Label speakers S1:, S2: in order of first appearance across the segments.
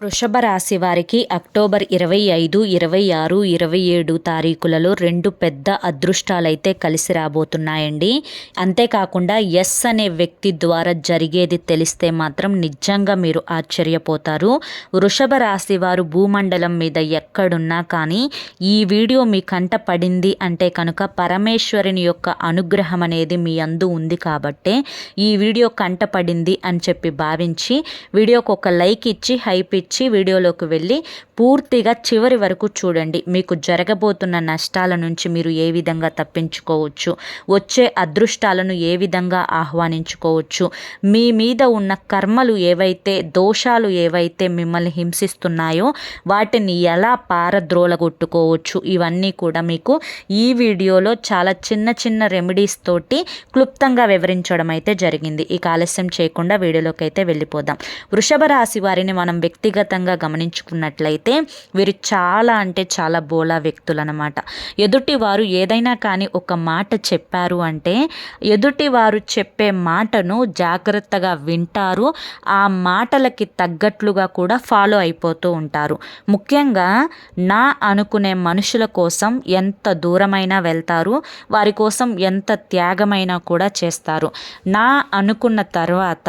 S1: వృషభ రాశి వారికి అక్టోబర్ ఇరవై ఐదు ఇరవై ఆరు ఇరవై ఏడు తారీఖులలో రెండు పెద్ద అదృష్టాలైతే కలిసి రాబోతున్నాయండి. అంతేకాకుండా ఎస్ అనే వ్యక్తి ద్వారా జరిగేది తెలిస్తే మాత్రం నిజంగా మీరు ఆశ్చర్యపోతారు. వృషభ రాశి వారు భూమండలం మీద ఎక్కడున్నా కానీ ఈ వీడియో మీ కంట పడింది అంటే కనుక పరమేశ్వరుని యొక్క అనుగ్రహం అనేది మీ అందు ఉంది కాబట్టే ఈ వీడియో కంట పడింది అని చెప్పి భావించి వీడియోకి ఒక లైక్ ఇచ్చి హైప్ ఇచ్చి వీడియోలోకి వెళ్ళి పూర్తిగా చివరి వరకు చూడండి. మీకు జరగబోతున్న నష్టాల నుంచి మీరు ఏ విధంగా తప్పించుకోవచ్చు? వచ్చే అదృష్టాలను ఏ విధంగా ఆహ్వానించుకోవచ్చు? మీ మీద ఉన్న కర్మలు ఏవైతే దోషాలు ఏవైతే మిమ్మల్ని హింసిస్తున్నాయో వాటిని ఎలా పారద్రోలగొట్టుకోవచ్చు? ఇవన్నీ కూడా మీకు ఈ వీడియోలో చాలా చిన్న చిన్న రెమెడీస్ తోటి క్లుప్తంగా వివరించడం అయితే జరిగింది. ఈ ఆలస్యం చేయకుండా వీడియోలోకి అయితే వెళ్ళిపోదాం. వృషభ రాశి వారిని మనం వ్యక్తిగతంగా గమనించుకున్నట్లయితే వీరు చాలా అంటే చాలా బోలా వ్యక్తులు అనమాట ఎదుటి వారు ఏదైనా కానీ ఒక మాట చెప్పారు అంటే ఎదుటి వారు చెప్పే మాటను జాగ్రత్తగా వింటారు. ఆ మాటలకి తగ్గట్లుగా కూడా ఫాలో అయిపోతూ ఉంటారు. ముఖ్యంగా నా అనుకునే మనుషుల కోసం ఎంత దూరమైనా వెళ్తారు. వారి కోసం ఎంత త్యాగమైనా కూడా చేస్తారు. నా అనుకున్న తర్వాత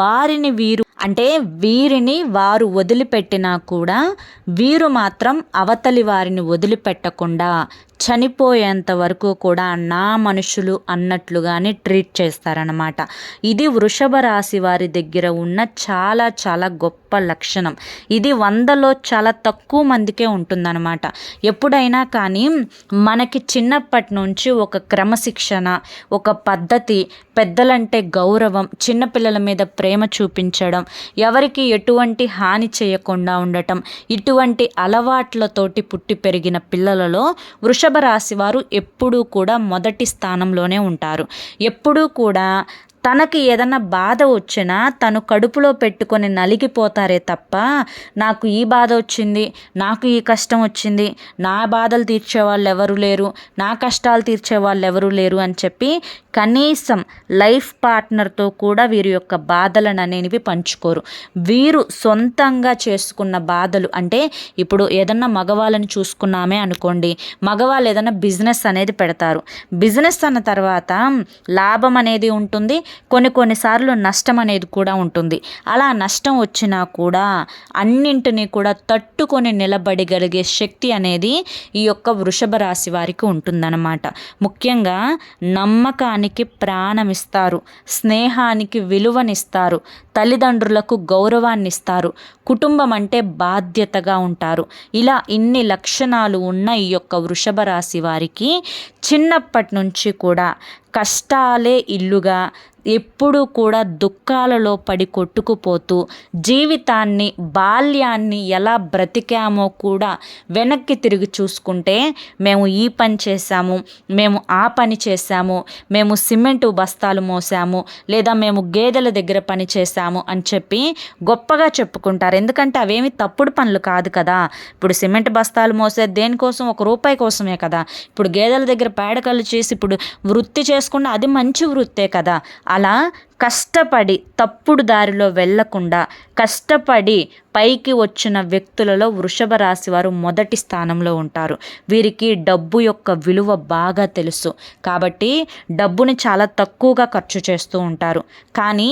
S1: వారిని వీరు అంటే వీరిని వారు వదిలిపెట్టినా కూడా వీరు మాత్రం అవతలి వారిని వదిలిపెట్టకుండా చనిపోయేంత వరకు కూడా నా మనుషులు అన్నట్లుగానే ట్రీట్ చేస్తారనమాట ఇది వృషభ రాశి వారి దగ్గర ఉన్న చాలా చాలా గొప్ప లక్షణం. ఇది వందలో చాలా తక్కువ మందికే ఉంటుందన్నమాట. ఎప్పుడైనా కానీ మనకి చిన్నప్పటి నుంచి ఒక క్రమశిక్షణ ఒక పద్ధతి పెద్దలంటే గౌరవం చిన్నపిల్లల మీద ప్రేమ చూపించడం ఎవరికి ఎటువంటి హాని చేయకుండా ఉండటం ఇటువంటి అలవాట్లతోటి పుట్టి పెరిగిన పిల్లలలో వృష వృషభ రాశి వారు ఎప్పుడూ కూడా మొదటి స్థానంలోనే ఉంటారు. ఎప్పుడూ కూడా తనకి ఏదన్నా బాధ వచ్చినా తను కడుపులో పెట్టుకొని నలిగిపోతారే తప్ప నాకు ఈ బాధ వచ్చింది నాకు ఈ కష్టం వచ్చింది నా బాధలు తీర్చే వాళ్ళు ఎవరు లేరు నా కష్టాలు తీర్చే వాళ్ళు ఎవరు లేరు అని చెప్పి కనీసం లైఫ్ పార్ట్నర్తో కూడా వీరి యొక్క బాధలను అనేవి పంచుకోరు. వీరు సొంతంగా చేసుకున్న బాధలు అంటే ఇప్పుడు ఏదన్నా మగవాళ్ళని చూసుకున్నామే అనుకోండి మగవాళ్ళు ఏదన్నా బిజినెస్ అనేది పెడతారు. బిజినెస్ అన్న తర్వాత లాభం అనేది ఉంటుంది కొన్ని కొన్నిసార్లు నష్టం అనేది కూడా ఉంటుంది. అలా నష్టం వచ్చినా కూడా అన్నింటినీ కూడా తట్టుకొని నిలబడగలిగే శక్తి అనేది ఈ యొక్క వృషభ రాశి వారికి ఉంటుందన్నమాట. ముఖ్యంగా కుటుంబానికి ప్రాణమిస్తారు స్నేహానికి విలువనిస్తారు తల్లిదండ్రులకు గౌరవాన్నిస్తారు. కుటుంబం అంటే బాధ్యతగా ఉంటారు. ఇలా ఇన్ని లక్షణాలు ఉన్న ఈ యొక్క వృషభ రాశి వారికి చిన్నప్పటి నుంచి కూడా కష్టాలే ఇల్లుగా ఎప్పుడూ కూడా దుఃఖాలలో పడి కొట్టుకుపోతూ జీవితాన్ని బాల్యాన్ని ఎలా బ్రతికామో కూడా వెనక్కి తిరిగి చూసుకుంటే మేము ఈ పని చేశాము మేము ఆ పని చేశాము మేము సిమెంటు బస్తాలు మోసాము లేదా మేము గేదెల దగ్గర పని చేశాము అని చెప్పి గొప్పగా చెప్పుకుంటారు. ఎందుకంటే అవేమి తప్పుడు పనులు కాదు కదా. ఇప్పుడు సిమెంట్ బస్తాలు మోసే దేనికోసం? ఒక రూపాయి కోసమే కదా. ఇప్పుడు గేదెల దగ్గర పేడకలు చేసి ఇప్పుడు వృత్తి చేసుకున్న అది మంచి వృత్తే కదా. అలా కష్టపడి తప్పుడు దారిలో వెళ్ళకుండా కష్టపడి పైకి వచ్చిన వ్యక్తులలో వృషభ రాశి వారు మొదటి స్థానంలో ఉంటారు. వీరికి డబ్బు యొక్క విలువ బాగా తెలుసు. కాబట్టి డబ్బుని చాలా తక్కువగా ఖర్చు చేస్తూ ఉంటారు. కానీ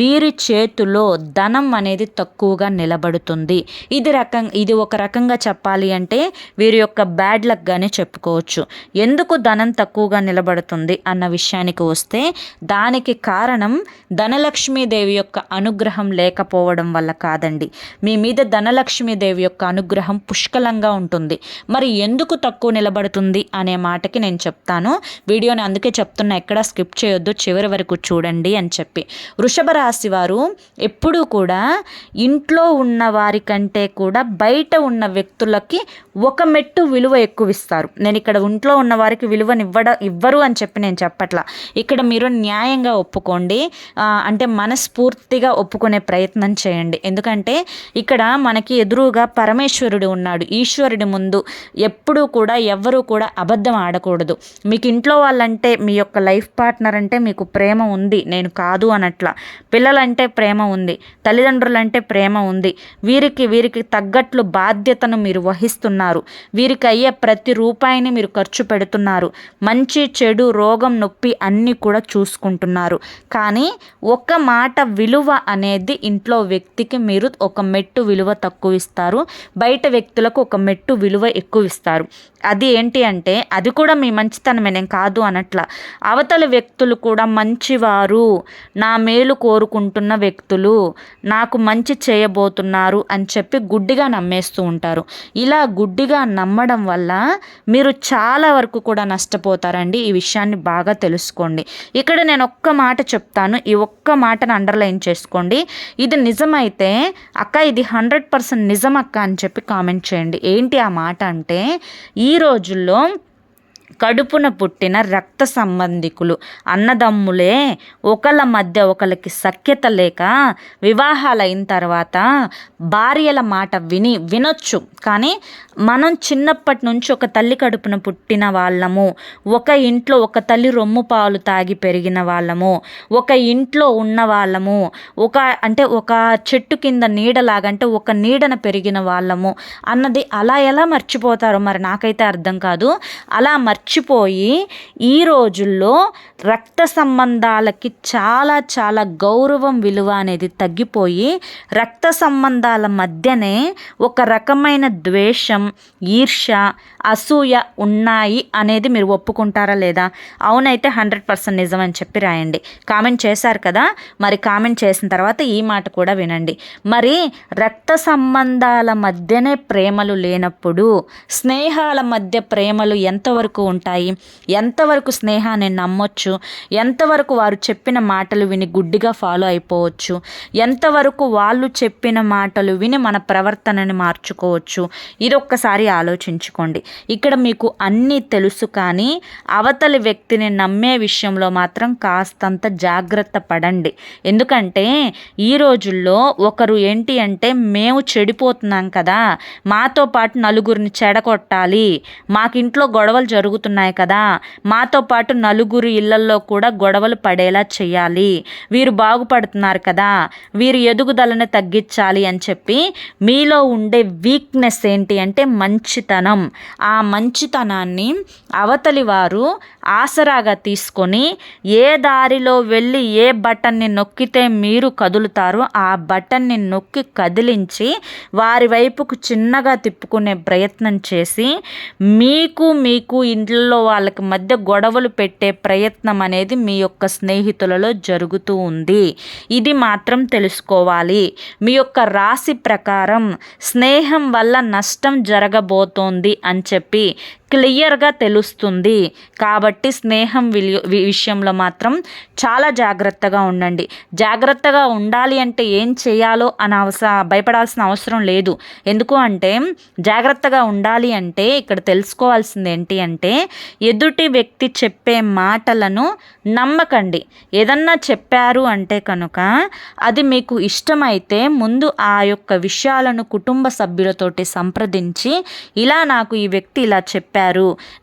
S1: వీరి చేతిలో ధనం అనేది తక్కువగా నిలబడుతుంది. ఇది రకం ఇది ఒక రకంగా చెప్పాలి అంటే వీరి యొక్క బ్యాడ్ లక్గానే చెప్పుకోవచ్చు. ఎందుకు ధనం తక్కువగా నిలబడుతుంది అన్న విషయానికి వస్తే దానికి కారణం ధనలక్ష్మీదేవి యొక్క అనుగ్రహం లేకపోవడం వల్ల కాదండి. మీ మీద ధనలక్ష్మీదేవి యొక్క అనుగ్రహం పుష్కలంగా ఉంటుంది. మరి ఎందుకు తక్కువ నిలబడుతుంది అనే మాటకి నేను చెప్తాను. వీడియోని అందుకే చెప్తున్నా ఎక్కడ స్కిప్ చేయొద్దు చివరి వరకు చూడండి అని చెప్పి. వృషభ రాశి వారు ఎప్పుడూ కూడా ఇంట్లో ఉన్న వారికంటే కూడా బయట ఉన్న వ్యక్తులకి ఒక మెట్టు విలువ ఎక్కువ ఇస్తారు నేను ఇక్కడ ఒంట్లో ఉన్న వారికి విలువనివ్వడ ఇవ్వరు అని చెప్పి నేను చెప్పట్లా. ఇక్కడ మీరు న్యాయంగా ఒప్పుకోండి. అంటే మనస్ఫూర్తిగా ఒప్పుకునే ప్రయత్నం చేయండి. ఎందుకంటే ఇక్కడ మనకి ఎదురుగా పరమేశ్వరుడు ఉన్నాడు. ఈశ్వరుడి ముందు ఎప్పుడూ కూడా ఎవ్వరూ కూడా అబద్ధం ఆడకూడదు. మీకు ఇంట్లో వాళ్ళంటే మీ యొక్క లైఫ్ పార్ట్నర్ అంటే మీకు ప్రేమ ఉంది. నేను కాదు అనట్లా. పిల్లలంటే ప్రేమ ఉంది. తల్లిదండ్రులంటే ప్రేమ ఉంది. వీరికి వీరికి తగ్గట్లు బాధ్యతను మీరు వహిస్తున్నారు. వీరికి అయ్యే ప్రతి రూపాయిని మీరు ఖర్చు పెడుతున్నారు. మంచి చెడు రోగం నొప్పి అన్నీ కూడా చూసుకుంటున్నారు. కానీ ఒక మాట విలువ అనేది ఇంట్లో వ్యక్తికి మీరు ఒక మెట్టు విలువ తక్కువ ఇస్తారు బయట వ్యక్తులకు ఒక మెట్టు విలువ ఎక్కువ ఇస్తారు అది ఏంటి అంటే అది కూడా మీ మంచితనమే నేను కాదు అనట్ల. అవతల వ్యక్తులు కూడా మంచివారు నా మేలు కోరుకుంటున్న వ్యక్తులు నాకు మంచి చేయబోతున్నారు అని చెప్పి గుడ్డిగా నమ్మేస్తూ ఉంటారు. ఇలా గుడ్డిగా నమ్మడం వల్ల మీరు చాలా వరకు కూడా నష్టపోతారండి. ఈ విషయాన్ని బాగా తెలుసుకోండి. ఇక్కడ నేను ఒక్క మాట చెప్తాను. ఈ ఒక్క మాటను అండర్లైన్ చేసుకోండి. ఇది నిజమైతే అక్క ఇది హండ్రెడ్ పర్సెంట్ నిజం అక్క అని చెప్పి కామెంట్ చేయండి. ఏంటి ఆ మాట అంటే ఈ రోజుల్లో కడుపున పుట్టిన రక్త సంబంధికులు అన్నదమ్ములే ఒకళ్ళ మధ్య ఒకళ్ళకి సఖ్యత లేక వివాహాలు అయిన తర్వాత భార్యల మాట విని వినొచ్చు. కానీ మనం చిన్నప్పటి నుంచి ఒక తల్లి కడుపున పుట్టిన వాళ్ళము ఒక ఇంట్లో ఒక తల్లి రొమ్ము పాలు తాగి పెరిగిన వాళ్ళము ఒక ఇంట్లో ఉన్న వాళ్ళము ఒక అంటే ఒక చెట్టు కింద నీడలాగా అంటే ఒక నీడన పెరిగిన వాళ్ళము అన్నది అలా ఎలా మర్చిపోతారో మరి నాకైతే అర్థం కాదు. అలా మర్చిపోయి ఈ రోజుల్లో రక్త సంబంధాలకి చాలా చాలా గౌరవం విలువ అనేది తగ్గిపోయి రక్త సంబంధాల మధ్యనే ఒక రకమైన ద్వేషం ఈర్ష అసూయ ఉన్నాయి అనేది మీరు ఒప్పుకుంటారా లేదా? అవునైతే హండ్రెడ్ పర్సెంట్ నిజం అని చెప్పి రాయండి. కామెంట్ చేశారు కదా? మరి కామెంట్ చేసిన తర్వాత ఈ మాట కూడా వినండి. మరి రక్త సంబంధాల మధ్యనే ప్రేమలు లేనప్పుడు స్నేహాల మధ్య ప్రేమలు ఎంతవరకు ఉంటాయి? ఎంతవరకు స్నేహాన్ని నమ్మొచ్చు? ఎంతవరకు వారు చెప్పిన మాటలు విని గుడ్డిగా ఫాలో అయిపోవచ్చు? ఎంతవరకు వాళ్ళు చెప్పిన మాటలు విని మన ప్రవర్తనని మార్చుకోవచ్చు? ఇది ఒక్కసారి ఆలోచించుకోండి. ఇక్కడ మీకు అన్నీ తెలుసు కానీ అవతలి వ్యక్తిని నమ్మే విషయంలో మాత్రం కాస్తంత జాగ్రత్త పడండి. ఎందుకంటే ఈ రోజుల్లో ఒకరు ఏంటి అంటే మేము చెడిపోతున్నాం కదా మాతో పాటు నలుగురిని చెడగొట్టాలి మాకింట్లో గొడవలు జరుగుతున్నాయి కదా మాతో పాటు నలుగురు ఇళ్ళల్లో కూడా గొడవలు పడేలా చేయాలి. వీరు బాగుపడుతున్నారు కదా వీరి ఎదుగుదలను తగ్గించాలి అని చెప్పి మీలో ఉండే వీక్నెస్ ఏంటి అంటే మంచితనం. ఆ మంచితనాన్ని అవతలి వారు ఆసరాగా తీసుకొని ఏ దారిలో వెళ్ళి ఏ బటన్ని నొక్కితే మీరు కదులుతారో ఆ బటన్ని నొక్కి కదిలించి వారి వైపుకు చిన్నగా తిప్పుకునే ప్రయత్నం చేసి మీకు మీకు ఇంట్లో వాళ్ళకి మధ్య గొడవలు పెట్టే ప్రయత్నం అనేది మీ యొక్క స్నేహితులలో జరుగుతూ ఉంది. ఇది మాత్రం తెలుసుకోవాలి. మీ యొక్క రాశి ప్రకారం స్నేహం వల్ల నష్టం జరగబోతోంది అని చెప్పి క్లియర్గా తెలుస్తుంది. కాబట్టి స్నేహం విషయంలో మాత్రం చాలా జాగ్రత్తగా ఉండండి. జాగ్రత్తగా ఉండాలి అంటే ఏం చేయాలో అని అవస భయపడాల్సిన అవసరం లేదు. ఎందుకు అంటే జాగ్రత్తగా ఉండాలి అంటే ఇక్కడ తెలుసుకోవాల్సింది ఏంటి అంటే ఎదుటి వ్యక్తి చెప్పే మాటలను నమ్మకండి. ఏదన్నా చెప్పారు అంటే కనుక అది మీకు ఇష్టమైతే ముందు ఆ యొక్క విషయాలను కుటుంబ సభ్యులతోటి సంప్రదించి ఇలా నాకు ఈ వ్యక్తి ఇలా చెప్పారు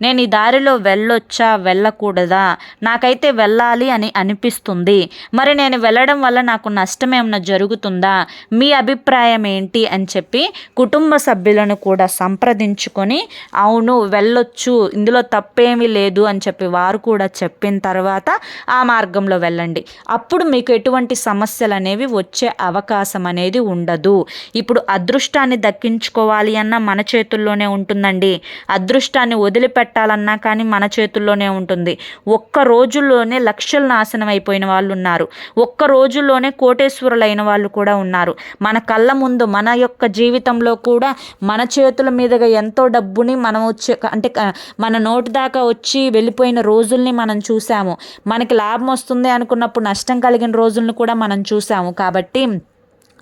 S1: నేను ఈ దారిలో వెళ్ళొచ్చా? వెళ్ళకూడదా? నాకైతే వెళ్ళాలి అని అనిపిస్తుంది. మరి నేను వెళ్ళడం వల్ల నాకు నష్టం ఏమైనా జరుగుతుందా? మీ అభిప్రాయం ఏంటి? అని చెప్పి కుటుంబ సభ్యులను కూడా సంప్రదించుకొని అవును వెళ్ళొచ్చు. ఇందులో తప్పేమీ లేదు అని చెప్పి వారు కూడా చెప్పిన తర్వాత ఆ మార్గంలో వెళ్ళండి. అప్పుడు మీకు ఎటువంటి సమస్యలు అనేవి వచ్చే అవకాశం అనేది ఉండదు. ఇప్పుడు అదృష్టాన్ని దక్కించుకోవాలి అన్న మన చేతుల్లోనే ఉంటుందండి. అదృష్టాన్ని వదిలిపెట్టాలన్నా కానీ మన చేతుల్లోనే ఉంటుంది. ఒక్క రోజుల్లోనే లక్షలు నాశనం అయిపోయిన వాళ్ళు ఉన్నారు ఒక్క రోజుల్లోనే కోటేశ్వరులైన వాళ్ళు కూడా ఉన్నారు. మన కళ్ళ ముందు మన యొక్క జీవితంలో కూడా మన చేతుల మీదుగా ఎంతో డబ్బుని మనం వచ్చే అంటే మన నోటి దాకా వచ్చి వెళ్ళిపోయిన రోజుల్ని మనం చూసాము మనకి లాభం వస్తుంది అనుకున్నప్పుడు నష్టం కలిగిన రోజులను కూడా మనం చూసాము కాబట్టి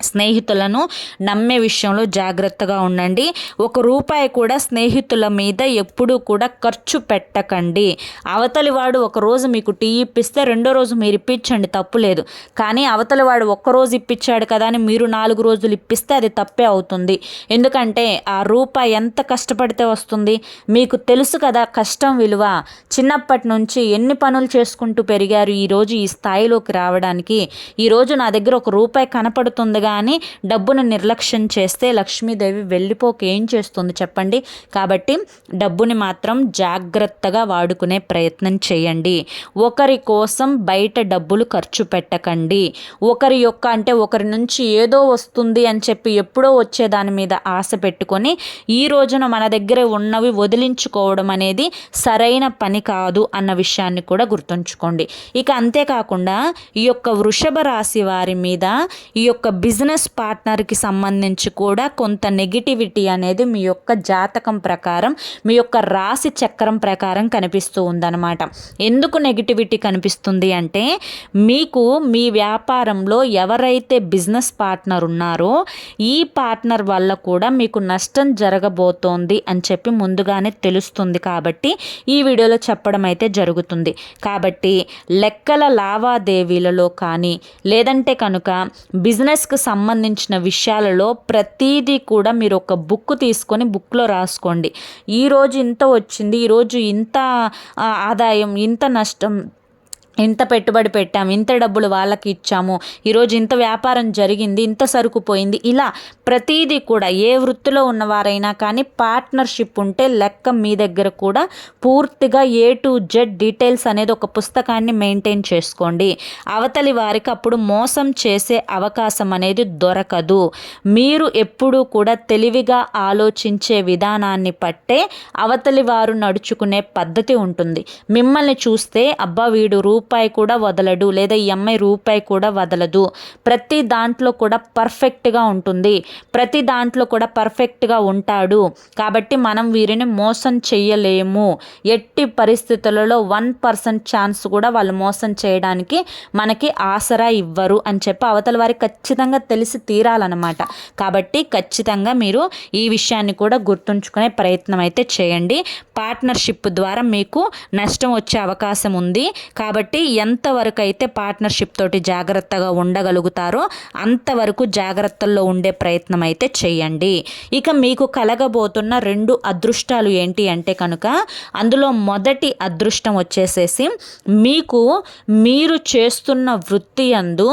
S1: స్నేహితులను నమ్మే విషయంలో జాగ్రత్తగా ఉండండి. ఒక రూపాయి కూడా స్నేహితుల మీద ఎప్పుడూ కూడా ఖర్చు పెట్టకండి. అవతలి వాడు ఒక రోజు మీకు టీ ఇప్పిస్తే రెండో రోజు మీరు ఇప్పించండి తప్పు లేదు. కానీ అవతలి వాడు ఒక్కరోజు ఇప్పించాడు కదా అని మీరు నాలుగు రోజులు ఇప్పిస్తే అది తప్పే అవుతుంది. ఎందుకంటే ఆ రూపాయి ఎంత కష్టపడితే వస్తుంది? మీకు తెలుసు కదా కష్టం విలువ. చిన్నప్పటి నుంచి ఎన్ని పనులు చేసుకుంటూ పెరిగారు ఈరోజు ఈ స్థాయిలోకి రావడానికి? ఈరోజు నా దగ్గర ఒక రూపాయి కనపడుతుంది కానీ డబ్బును నిర్లక్ష్యం చేస్తే లక్ష్మీదేవి వెళ్ళిపోక ఏం చేస్తుంది చెప్పండి? కాబట్టి డబ్బుని మాత్రం జాగ్రత్తగా వాడుకునే ప్రయత్నం చేయండి. ఒకరి కోసం బయట డబ్బులు ఖర్చు పెట్టకండి. ఒకరి యొక్క అంటే ఒకరి నుంచి ఏదో వస్తుంది అని చెప్పి ఎప్పుడో వచ్చే దాని మీద ఆశ పెట్టుకొని ఈ రోజున మన దగ్గర ఉన్నవి వదిలించుకోవడం అనేది సరైన పని కాదు అన్న విషయాన్ని కూడా గుర్తుంచుకోండి. ఇక అంతేకాకుండా ఈ యొక్క వృషభ రాశి వారి మీద ఈ యొక్క బిజినెస్ బిజినెస్ పార్ట్నర్కి సంబంధించి కూడా కొంత నెగిటివిటీ అనేది మీ యొక్క జాతకం ప్రకారం మీ యొక్క రాశి చక్రం ప్రకారం కనిపిస్తూ ఉందన్నమాట. ఎందుకు నెగిటివిటీ కనిపిస్తుంది అంటే మీకు మీ వ్యాపారంలో ఎవరైతే బిజినెస్ పార్ట్నర్ ఉన్నారో ఈ పార్ట్నర్ వల్ల కూడా మీకు నష్టం జరగబోతోంది అని చెప్పి ముందుగానే తెలుస్తుంది కాబట్టి ఈ వీడియోలో చెప్పడం అయితే జరుగుతుంది. కాబట్టి లెక్కల లావాదేవీలలో కానీ లేదంటే కనుక బిజినెస్కి సంబంధించిన విషయాలలో ప్రతీదీ కూడా మీరు ఒక బుక్ తీసుకొని బుక్లో రాసుకోండి. ఈరోజు ఇంత వచ్చింది ఈరోజు ఇంత ఆదాయం ఇంత నష్టం ఇంత పెట్టుబడి పెట్టాం ఇంత డబ్బులు వాళ్ళకి ఇచ్చాము ఈరోజు ఇంత వ్యాపారం జరిగింది ఇంత సరుకు పోయింది ఇలా ప్రతీదీ కూడా ఏ వృత్తిలో ఉన్నవారైనా కానీ పార్ట్నర్షిప్ ఉంటే లెక్క మీ దగ్గర కూడా పూర్తిగా ఏ టు జెడ్ డీటెయిల్స్ అనేది ఒక పుస్తకాన్ని మెయింటైన్ చేసుకోండి. అవతలి వారికి అప్పుడు మోసం చేసే అవకాశం అనేది దొరకదు. మీరు ఎప్పుడూ కూడా తెలివిగా ఆలోచించే విధానాన్ని పట్టే అవతలి వారు నడుచుకునే పద్ధతి ఉంటుంది. మిమ్మల్ని చూస్తే అబ్బా వీడు రూప్ రూపాయి కూడా వదలడు లేదా ఈ అమ్మాయి రూపాయి కూడా వదలదు. ప్రతి దాంట్లో కూడా పర్ఫెక్ట్గా ఉంటుంది. ప్రతి దాంట్లో కూడా పర్ఫెక్ట్గా ఉంటాడు. కాబట్టి మనం వీరిని మోసం చేయలేము ఎట్టి పరిస్థితులలో వన్ పర్సెంట్ ఛాన్స్ కూడా వాళ్ళు మోసం చేయడానికి మనకి ఆసరా ఇవ్వరు అని చెప్పి అవతల వారికి ఖచ్చితంగా తెలిసి తీరాలన్నమాట. కాబట్టి ఖచ్చితంగా మీరు ఈ విషయాన్ని కూడా గుర్తుంచుకునే ప్రయత్నం అయితే చేయండి. పార్ట్నర్షిప్ ద్వారా మీకు నష్టం వచ్చే అవకాశం ఉంది. కాబట్టి కాబట్టి ఎంతవరకు అయితే పార్ట్నర్షిప్ తోటి జాగ్రత్తగా ఉండగలుగుతారో అంతవరకు జాగ్రత్తల్లో ఉండే ప్రయత్నం అయితే చేయండి. ఇక మీకు కలగబోతున్న రెండు అదృష్టాలు ఏంటి అంటే కనుక అందులో మొదటి అదృష్టం వచ్చేసేసి మీకు మీరు చేస్తున్న వృత్తి అందు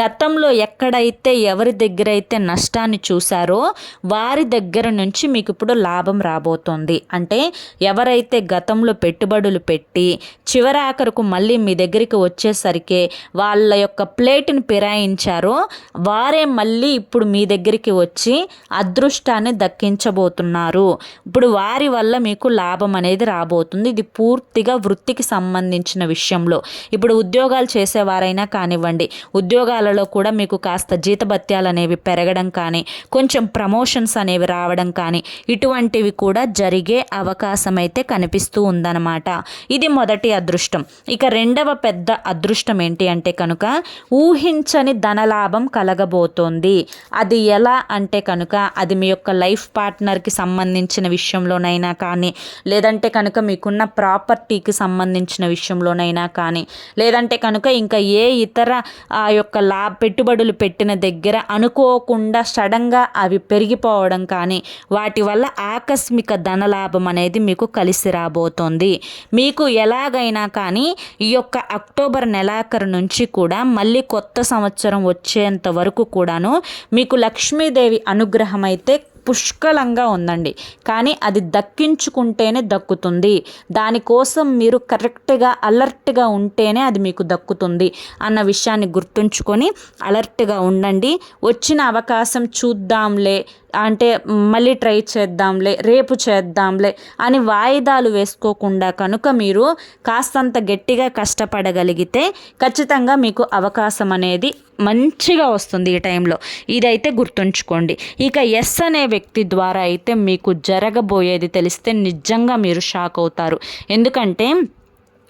S1: గతంలో ఎక్కడైతే ఎవరి దగ్గర అయితే నష్టాన్ని చూసారో వారి దగ్గర నుంచి మీకు ఇప్పుడు లాభం రాబోతోంది. అంటే ఎవరైతే గతంలో పెట్టుబడులు పెట్టి చివరాఖరుకు మళ్ళీ మీ దగ్గరికి వచ్చేసరికి వాళ్ళ యొక్క ప్లేట్ని ఫిరాయించారో. వారే మళ్ళీ ఇప్పుడు మీ దగ్గరికి వచ్చి అదృష్టాన్ని దక్కించబోతున్నారు. ఇప్పుడు వారి వల్ల మీకు లాభం అనేది రాబోతుంది. ఇది పూర్తిగా వృత్తికి సంబంధించిన విషయంలో. ఇప్పుడు ఉద్యోగాలు చేసేవారైనా కానివ్వండి ఉద్యోగాలలో కూడా మీకు కాస్త జీతభత్యాలు అనేవి పెరగడం కానీ కొంచెం ప్రమోషన్స్ అనేవి రావడం కానీ ఇటువంటివి కూడా జరిగే అవకాశం అయితే కనిపిస్తూ ఉందన్నమాట. ఇది మొదటి అదృష్టం. ఇక రెండవ పెద్ద అదృష్టం ఏంటి అంటే కనుక ఊహించని ధనలాభం కలగబోతోంది. అది ఎలా అంటే కనుక అది మీ యొక్క లైఫ్ పార్ట్నర్కి సంబంధించిన విషయంలోనైనా కానీ లేదంటే కనుక మీకున్న ప్రాపర్టీకి సంబంధించిన విషయంలోనైనా కానీ లేదంటే కనుక ఇంకా ఏ ఇతర ఆ యొక్క లా పెట్టుబడులు పెట్టిన దగ్గర అనుకోకుండా సడన్గా అవి పెరిగిపోవడం కానీ వాటి వల్ల ఆకస్మిక ధనలాభం అనేది మీకు కలిసి రాబోతోంది. మీకు ఎలాగైనా కానీ ఈ యొక్క అక్టోబర్ నెలాఖరు నుంచి కూడా మళ్ళీ కొత్త సంవత్సరం వచ్చేంత వరకు కూడాను మీకు లక్ష్మీదేవి అనుగ్రహం అయితే పుష్కలంగా ఉందండి. కానీ అది దక్కించుకుంటేనే దక్కుతుంది. దానికోసం మీరు కరెక్ట్గా అలర్ట్గా ఉంటేనే అది మీకు దక్కుతుంది అన్న విషయాన్ని గుర్తుంచుకొని అలర్ట్గా ఉండండి. వచ్చిన అవకాశం చూద్దాంలే అంటే మళ్ళీ ట్రై చేద్దాంలే రేపు చేద్దాంలే అని వాయిదాలు వేసుకోకుండా కనుక మీరు కాస్తంత గట్టిగా కష్టపడగలిగితే ఖచ్చితంగా మీకు అవకాశం అనేది మంచిగా వస్తుంది ఈ టైంలో. ఇదైతే గుర్తుంచుకోండి. ఇక ఎస్ అనే వ్యక్తి ద్వారా అయితే మీకు జరగబోయేది తెలిస్తే నిజంగా మీరు షాక్ అవుతారు. ఎందుకంటే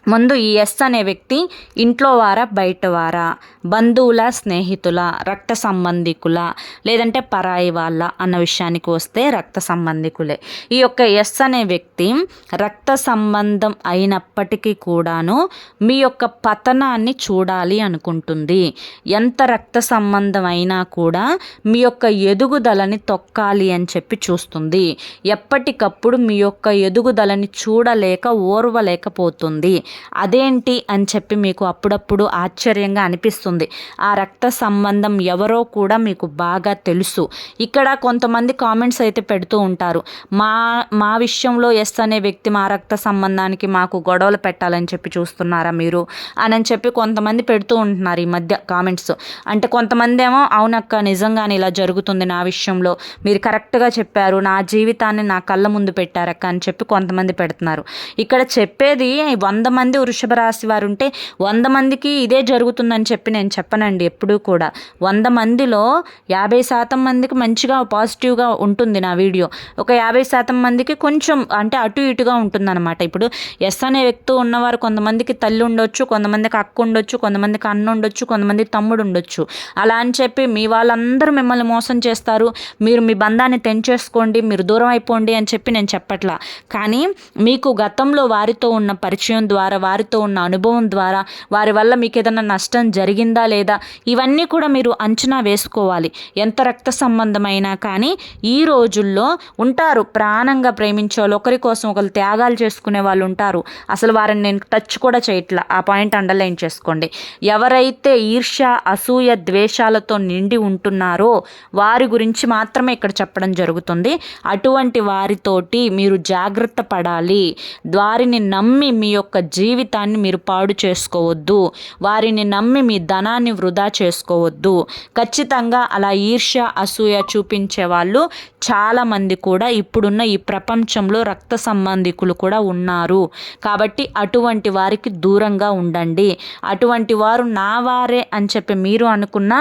S1: ముందు ఈ ఎస్ అనే వ్యక్తి ఇంట్లో వారా బయట వారా? బంధువుల స్నేహితుల రక్త సంబంధికుల లేదంటే పరాయి వాళ్ళ అన్న విషయానికి వస్తే రక్త సంబంధికులే. ఈ యొక్క ఎస్ అనే వ్యక్తి రక్త సంబంధం అయినప్పటికీ కూడాను మీ యొక్క పతనాన్ని చూడాలి అనుకుంటుంది. ఎంత రక్త సంబంధం అయినా కూడా మీ యొక్క ఎదుగుదలని తొక్కాలి అని చెప్పి చూస్తుంది. ఎప్పటికప్పుడు మీ యొక్క ఎదుగుదలని చూడలేక ఓర్వలేకపోతుంది. అదేంటి అని చెప్పి మీకు అప్పుడప్పుడు ఆశ్చర్యంగా అనిపిస్తుంది. ఆ రక్త సంబంధం ఎవరో కూడా మీకు బాగా తెలుసు. ఇక్కడ కొంతమంది కామెంట్స్ అయితే పెడుతూ ఉంటారు. మా మా విషయంలో ఎస్ అనే వ్యక్తి మా రక్త సంబంధానికి మాకు గొడవలు పెట్టాలని చెప్పి చూస్తున్నారా మీరు? అని చెప్పి కొంతమంది పెడుతూ ఉంటున్నారు ఈ మధ్య కామెంట్స్. అంటే కొంతమంది ఏమో అవునక్క నిజంగానే ఇలా జరుగుతుంది నా విషయంలో. మీరు కరెక్ట్గా చెప్పారు. నా జీవితాన్ని నా కళ్ళ ముందు పెట్టారక్క అని చెప్పి కొంతమంది పెడుతున్నారు. ఇక్కడ చెప్పేది వంద మంది వృషభ రాశి వారు ఉంటే వంద మందికి ఇదే జరుగుతుందని చెప్పి నేను చెప్పనండి ఎప్పుడూ కూడా. వంద మందిలో యాభై శాతం మందికి మంచిగా పాజిటివ్గా ఉంటుంది నా వీడియో. ఒక యాభై శాతం మందికి కొంచెం అంటే అటు ఇటుగా ఉంటుందన్నమాట. ఇప్పుడు ఎస్ అనే వ్యక్తి ఉన్నవారు కొంతమందికి తల్లి ఉండొచ్చు కొంతమందికి అక్క ఉండొచ్చు కొంతమందికి అన్న ఉండొచ్చు కొంతమంది తమ్ముడు ఉండొచ్చు. అలా అని చెప్పి మీ వాళ్ళందరూ మిమ్మల్ని మోసం చేస్తారు. మీరు మీ బంధాన్ని తెంచేసుకోండి మీరు దూరం అయిపోండి అని చెప్పి నేను చెప్పట్లా. కానీ మీకు గతంలో వారితో ఉన్న పరిచయం ద్వారా వారితో ఉన్న అనుభవం ద్వారా వారి వల్ల మీకు ఏదైనా నష్టం జరిగిందా లేదా ఇవన్నీ కూడా మీరు అంచనా వేసుకోవాలి. ఎంత రక్త సంబంధమైనా కానీ ఈ రోజుల్లో ఉంటారు. ప్రాణంగా ప్రేమించే వాళ్ళు ఒకరి కోసం ఒకరు త్యాగాలు చేసుకునే వాళ్ళు ఉంటారు. అసలు వారిని నేను టచ్ కూడా చేయట్లా. ఆ పాయింట్ అండర్లైన్ చేసుకోండి. ఎవరైతే ఈర్ష్య అసూయ ద్వేషాలతో నిండి ఉంటున్నారో వారి గురించి మాత్రమే ఇక్కడ చెప్పడం జరుగుతుంది. అటువంటి వారితోటి మీరు జాగ్రత్త పడాలి. వారిని నమ్మి మీ యొక్క జీవితాన్ని మీరు పాడు చేసుకోవద్దు. వారిని నమ్మి మీ ధనాన్ని వృధా చేసుకోవద్దు. ఖచ్చితంగా అలా ఈర్ష్య అసూయ చూపించే వాళ్ళు చాలామంది కూడా ఇప్పుడున్న ఈ ప్రపంచంలో రక్త సంబంధికులు కూడా ఉన్నారు. కాబట్టి అటువంటి వారికి దూరంగా ఉండండి. అటువంటి వారు నా వారే అని చెప్పి మీరు అనుకున్న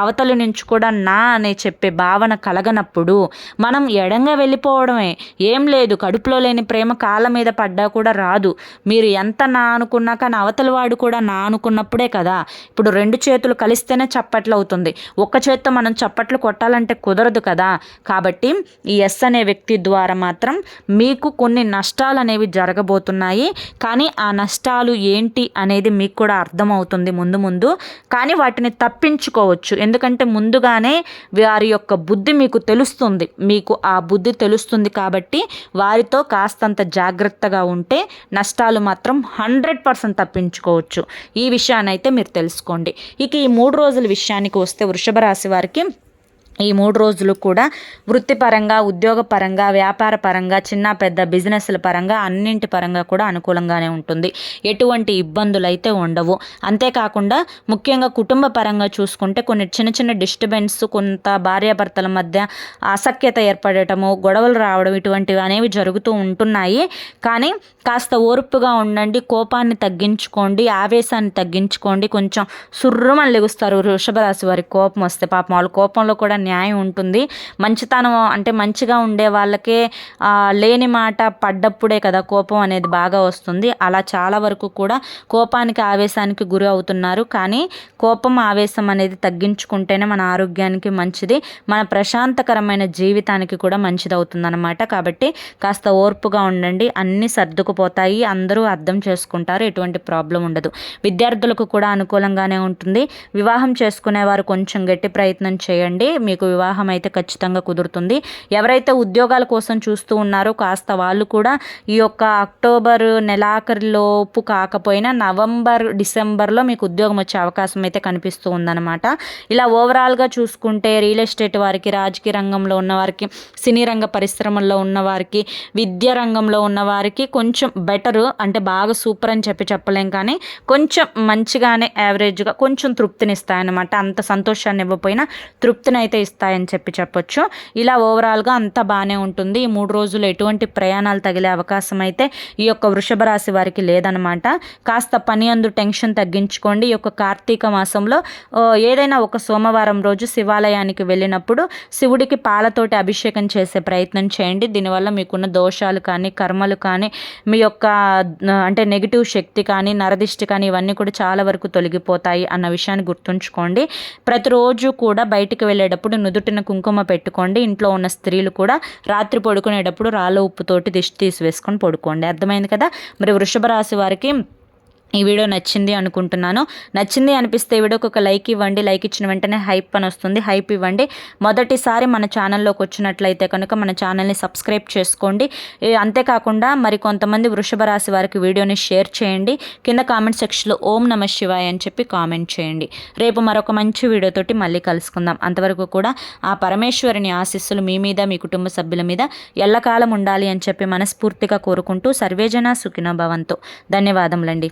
S1: అవతల నుంచి కూడా నా అనే చెప్పే భావన కలగనప్పుడు మనం ఎడంగా వెళ్ళిపోవడమే. ఏం లేదు కడుపులో లేని ప్రేమ కాళ్ళ మీద పడ్డా కూడా రాదు. మీరు ఎంత నా అనుకున్నా కానీ అవతల వాడు కూడా నా అనుకున్నప్పుడే కదా. ఇప్పుడు రెండు చేతులు కలిస్తేనే చప్పట్లు అవుతుంది ఒక్క చేత్తో మనం చప్పట్లు కొట్టాలంటే కుదరదు కదా. కాబట్టి ఈ ఎస్ అనే వ్యక్తి ద్వారా మాత్రం మీకు కొన్ని నష్టాలు అనేవి జరగబోతున్నాయి. కానీ ఆ నష్టాలు ఏంటి అనేది మీకు కూడా అర్థమవుతుంది ముందు ముందు. కానీ వాటిని తప్పించుకోవచ్చు. ఎందుకంటే ముందుగానే వారి యొక్క బుద్ధి మీకు తెలుస్తుంది. మీకు ఆ బుద్ధి తెలుస్తుంది కాబట్టి వారితో కాస్తంత జాగ్రత్తగా ఉంటే నష్టాలు మాత్రం హండ్రెడ్ పర్సెంట్ తప్పించుకోవచ్చు. ఈ విషయాన్ని అయితే మీరు తెలుసుకోండి. ఇక ఈ మూడు రోజుల విషయానికి వస్తే వృషభ రాశి వారికి ఈ మూడు రోజులు కూడా వృత్తిపరంగా ఉద్యోగపరంగా వ్యాపార పరంగా చిన్న పెద్ద బిజినెస్ల పరంగా అన్నింటి పరంగా కూడా అనుకూలంగానే ఉంటుంది. ఎటువంటి ఇబ్బందులు అయితే ఉండవు. అంతేకాకుండా ముఖ్యంగా కుటుంబ పరంగా చూసుకుంటే కొన్ని చిన్న చిన్న డిస్టర్బెన్స్ కొంత భార్యాభర్తల మధ్య అసఖ్యత ఏర్పడటము గొడవలు రావడం ఇటువంటివి అనేవి జరుగుతూ ఉంటున్నాయి. కానీ కాస్త ఓర్పుగా ఉండండి కోపాన్ని తగ్గించుకోండి ఆవేశాన్ని తగ్గించుకోండి. కొంచెం సుర్రుమని లెగుస్తారు వృషభ రాశి వారికి కోపం వస్తే పాపం వాళ్ళ కోపంలో కూడా న్యాయం ఉంటుంది. మంచితనం అంటే మంచిగా ఉండే వాళ్ళకే లేని మాట పడ్డప్పుడే కదా కోపం అనేది బాగా వస్తుంది. అలా చాలా వరకు కూడా కోపానికి ఆవేశానికి గురి అవుతున్నారు. కానీ కోపం ఆవేశం అనేది తగ్గించుకుంటేనే మన ఆరోగ్యానికి మంచిది. మన ప్రశాంతకరమైన జీవితానికి కూడా మంచిది అవుతుందన్నమాట కాబట్టి కాస్త ఓర్పుగా ఉండండి. అన్నీ సర్దుకుపోతాయి. అందరూ అర్థం చేసుకుంటారు. ఎటువంటి ప్రాబ్లం ఉండదు. విద్యార్థులకు కూడా అనుకూలంగానే ఉంటుంది. వివాహం చేసుకునేవారు కొంచెం గట్టి ప్రయత్నం చేయండి. మీ మీకు వివాహం అయితే ఖచ్చితంగా కుదురుతుంది. ఎవరైతే ఉద్యోగాల కోసం చూస్తూ ఉన్నారో కాస్త వాళ్ళు కూడా ఈ యొక్క అక్టోబర్ నెలాఖరిలోపు కాకపోయినా నవంబర్ డిసెంబర్లో మీకు ఉద్యోగం వచ్చే అవకాశం అయితే కనిపిస్తూ ఉందన్నమాట. ఇలా ఓవరాల్గా చూసుకుంటే రియల్ ఎస్టేట్ వారికి రాజకీయ రంగంలో ఉన్నవారికి సినీ రంగ పరిశ్రమల్లో ఉన్నవారికి విద్యా రంగంలో ఉన్నవారికి కొంచెం బెటరు అంటే బాగా సూపర్ అని చెప్పి చెప్పలేం కానీ కొంచెం మంచిగానే యావరేజ్గా కొంచెం తృప్తినిస్తాయన్నమాట. అంత సంతోషాన్ని ఇవ్వకపోయినా తృప్తిని అయితే ఇస్తాయని చెప్పి చెప్పొచ్చు. ఇలా ఓవరాల్గా అంతా బాగానే ఉంటుంది. ఈ మూడు రోజులు ఎటువంటి ప్రయాణాలు తగిలే అవకాశం అయితే ఈ యొక్క వృషభ రాశి వారికి లేదనమాట. కాస్త పని అందు టెన్షన్ తగ్గించుకోండి. ఈ యొక్క కార్తీక మాసంలో ఏదైనా ఒక సోమవారం రోజు శివాలయానికి వెళ్ళినప్పుడు శివుడికి పాలతోటి అభిషేకం చేసే ప్రయత్నం చేయండి. దీనివల్ల మీకున్న దోషాలు కానీ కర్మలు కానీ మీ యొక్క అంటే నెగిటివ్ శక్తి కానీ నరదిష్టి కానీ ఇవన్నీ కూడా చాలా వరకు తొలగిపోతాయి అన్న విషయాన్ని గుర్తుంచుకోండి. ప్రతిరోజు కూడా బయటికి వెళ్ళేటప్పుడు నుదుటిన కుంకుమ పెట్టుకోండి. ఇంట్లో ఉన్న స్త్రీలు కూడా రాత్రి పడుకునేటప్పుడు రాళ్ళ ఉప్పుతోటి దిష్టి తీసి వేసుకొని పడుకోండి. అర్థమైంది కదా? మరి వృషభ రాశి వారికి ఈ వీడియో నచ్చింది అనుకుంటున్నాను. నచ్చింది అనిపిస్తే వీడియోకి ఒక లైక్ ఇవ్వండి. లైక్ ఇచ్చిన వెంటనే హైప్ అని వస్తుంది. హైప్ ఇవ్వండి. మొదటిసారి మన ఛానల్లోకి వచ్చినట్లయితే కనుక మన ఛానల్ని సబ్స్క్రైబ్ చేసుకోండి. అంతేకాకుండా మరి కొంతమంది వృషభ రాశి వారికి వీడియోని షేర్ చేయండి. కింద కామెంట్ సెక్షన్లో ఓం నమ శివాయ అని చెప్పి కామెంట్ చేయండి. రేపు మరొక మంచి వీడియోతోటి మళ్ళీ కలుసుకుందాం. అంతవరకు కూడా ఆ పరమేశ్వరిని ఆశీస్సులు మీ మీద మీ కుటుంబ సభ్యుల మీద ఎల్లకాలం ఉండాలి అని చెప్పి మనస్ఫూర్తిగా కోరుకుంటూ సర్వేజన సుఖిన భవంతో. ధన్యవాదములండి.